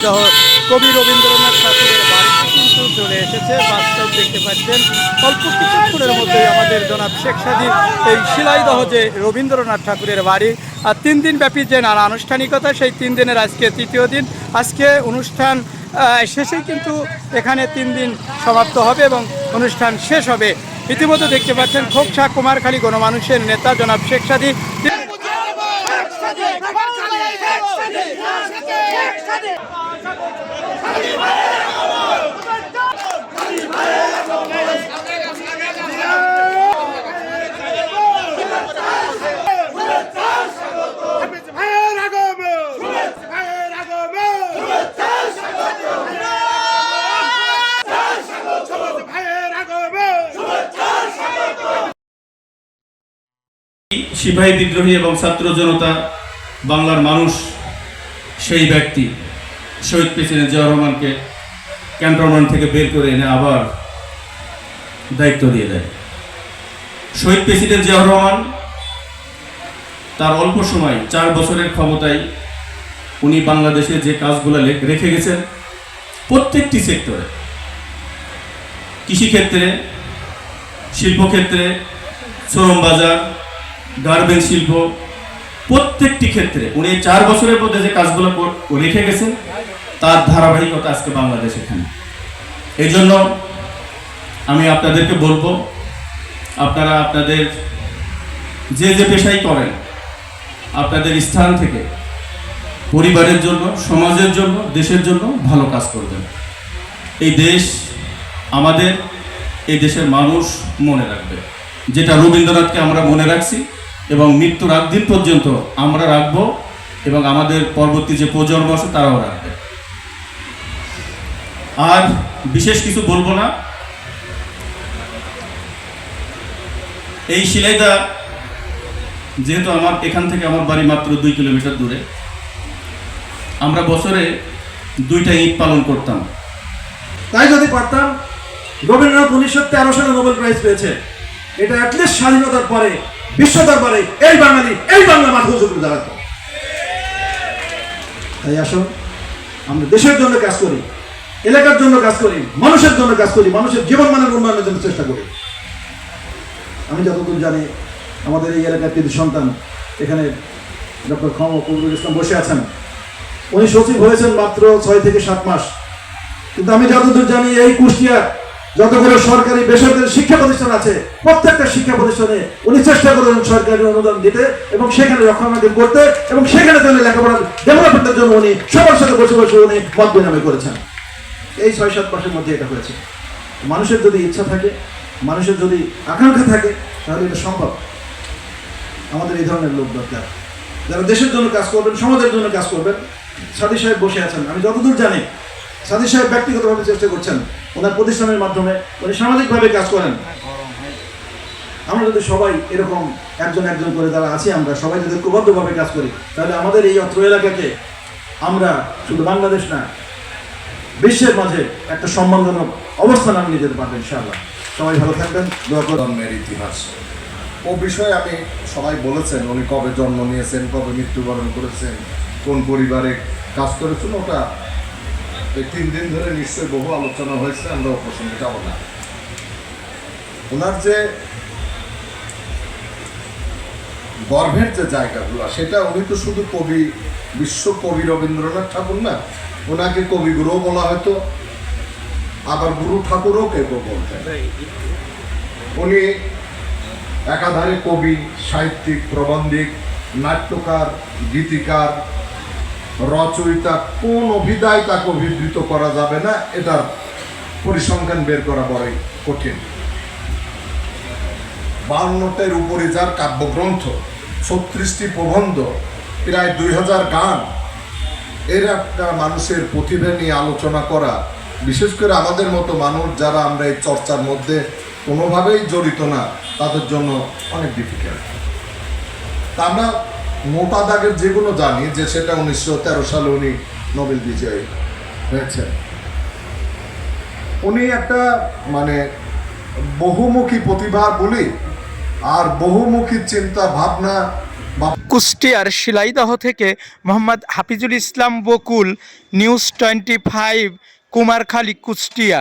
কবি রবীন্দ্রনাথ ঠাকুরের বাড়িতে কিন্তু চলে এসেছে বাস্তব দেখতে পাচ্ছেন অল্প কিছুক্ষণের মধ্যেই আমাদের জনাব শেখ সাদি এই শিলাইদহ যে রবীন্দ্রনাথ ঠাকুরের বাড়ি আর তিন দিন ব্যাপী যে নানা আনুষ্ঠানিকতা সেই তিন দিনের আজকে তৃতীয় দিন আজকে অনুষ্ঠান শেষেই কিন্তু এখানে তিন দিন সমাপ্ত হবে এবং অনুষ্ঠান শেষ হবে ইতিমধ্যে দেখতে পাচ্ছেন খোকসা কুমারখালী গণমানুষের নেতা জনাব শেখ সাদি সিপাহী বিদ্রোহী এবং ছাত্র জনতা বাংলার মানুষ, সেই ব্যক্তি, শহীদ প্রেসিডেন্ট জিয়াউর রহমানকে ক্যান্টনমেন্ট থেকে বের করে এনে আবার দায়িত্ব দিয়ে দেয়। শহীদ প্রেসিডেন্ট জিয়াউর রহমান তার অল্প সময়, চার বছরের ক্ষমতায় উনি বাংলাদেশে যে কাজগুলো রেখে গেছেন, প্রত্যেকটি সেক্টরে, কৃষিক্ষেত্রে, শিল্পক্ষেত্রে, শ্রম বাজার গার্মেন্ট শিল্প প্রত্যেকটি ক্ষেত্রে। উনি চার বছরের মধ্যে যে কাজগুলো রেখে গেছেন, তার ধারাবাহিকতা আজকে বাংলাদেশ এখানে। এই জন্য আমি আপনাদেরকে বলব, আপনারা আপনাদের যে যে পেশাই করেন, আপনাদের স্থান থেকে পরিবারের জন্য, সমাজের জন্য, দেশের জন্য ভালো কাজ করবেন। এই দেশ আমাদের, এই দেশের মানুষ মনে রাখবে। যেটা রবীন্দ্রনাথকে আমরা মনে রাখছি এবং মৃত্যুর আগ দিন পর্যন্ত আমরা রাখব এবং আমাদের পরবর্তী যে প্রজন্ম আছে তারাও রাখবে। আর বিশেষ কিছু বলব না। এই শিলাইদা, যেহেতু আমার এখান থেকে আমার বাড়ি মাত্র দুই কিলোমিটার দূরে, আমরা বছরে দুইটা ঈদ পালন করতাম। তাই যদি পারতাম, রবীন্দ্রনাথ উনিশশো তেরো সালে নোবেল প্রাইজ পেয়েছে। এটা অ্যাটলিস্ট স্বাধীনতার পরে বিশ্ব দরবারে এই বাঙালি, এই বাংলা মাথা দাঁড়াতো। তাই আসুন, আমরা দেশের জন্য কাজ করি, এলাকার জন্য কাজ করি, মানুষের জন্য কাজ করি, মানুষের জীবন মানের উন্নয়নের জন্য চেষ্টা করি। আমি যতদূর জানি, আমাদের এই এলাকার কৃতি সন্তান, এখানে ডক্টর খম কবিরুল ইসলাম বসে আছেন। উনি সচিব হয়েছেন মাত্র ছয় থেকে সাত মাস। কিন্তু আমি যতদূর জানি, এই কুষ্টিয়া যতগুলো সরকারি বেসরকারি শিক্ষা প্রতিষ্ঠান আছে, প্রত্যেকটা শিক্ষা প্রতিষ্ঠানে উনি চেষ্টা করেন সরকারি অনুদান দিতে এবং সেখানে রক্ষণাবেক্ষণ করতে এবং সেখানে তাহলে লেখাপড়ার ডেভেলপমেন্টের জন্য উনি সবার সাথে বসে বসে উনি মত বিনিময় করেছেন। এই ছয় সাত মাসের মধ্যে এটা হয়েছে। মানুষের যদি ইচ্ছা থাকে, মানুষের যদি আকাঙ্ক্ষা থাকে, তাহলে এটা সম্ভব। আমাদের এই ধরনের লোক দরকার। যারা দেশের জন্য কাজ করবেন, সমাজের জন্য কাজ করবেন সাদি সাহেব বসে আছেন। আমি যতদূর জানি সাদি সাহেব ব্যক্তিগতভাবে চেষ্টা করছেন। ওনার প্রতিষ্ঠানের মাধ্যমে উনি সামাজিকভাবে কাজ করেন। আমরা যদি সবাই এরকম একজন একজন করে যারা আছি আমরা, সবাই যদি ঐক্যবদ্ধভাবে কাজ করি, তাহলে আমাদের এই অত্র এলাকাকে আমরা শুধু বাংলাদেশ না, বিশ্বের মাঝে একটা সম্মানজনক অবস্থান আমি যেতে পারব ইনশাআল্লাহ। সবাই ভালো থাকবেন জন্মের ইতিহাস। ও বিষয়ে আমি সবাই বলেছেন, উনি কবে জন্ম নিয়েছেন, কবে মৃত্যুবরণ করেছেন, কোন পরিবারে কাজ করেছেন, ওটা তিন দিন ধরে নিশ্চয়ই বহু আলোচনা হয়েছে আমরা প্রসঙ্গে যাব না ওনার যে গর্ভের যে জায়গাগুলো সেটা উনি তো শুধু কবি বিশ্ব কবি রবীন্দ্রনাথ ঠাকুর না ওনাকে কবিগুরুও বলা হয়তো আবার গুরু ঠাকুরও কেউ বলতেন উনি একাধারে কবি সাহিত্যিক প্রবন্ধিক নাট্যকার গীতিকার রচয়িতা কোন অভিধায় তাকে অভিবৃত করা যাবে না, এটার পরিসংখ্যান বের করা বড়ই কঠিন। বাউন্নটের উপরে যার কাব্যগ্রন্থ, ছত্রিশটি প্রবন্ধ, প্রায় দুই হাজার গান, এর একটা মানুষের প্রতিভা নিয়ে আলোচনা করা, বিশেষ করে আমাদের মতো মানুষ যারা আমরা এই চর্চার মধ্যে কোনোভাবেই জড়িত না, তাদের জন্য অনেক ডিফিকাল্ট তা আমরা মোটা দাগের যেগুলো জানি যে সেটা উনিশশো তেরো সালে উনি নোবেল বিজয়ী হয়েছে উনি একটা মানে বহুমুখী প্রতিভা বলি আর বহুমুখী চিন্তা ভাবনা কুষ্টিয়ার শিলাইদহ থেকে Mohammad Hafizul Islam Bakul, news twenty five, Kumarkhali, Kushtia.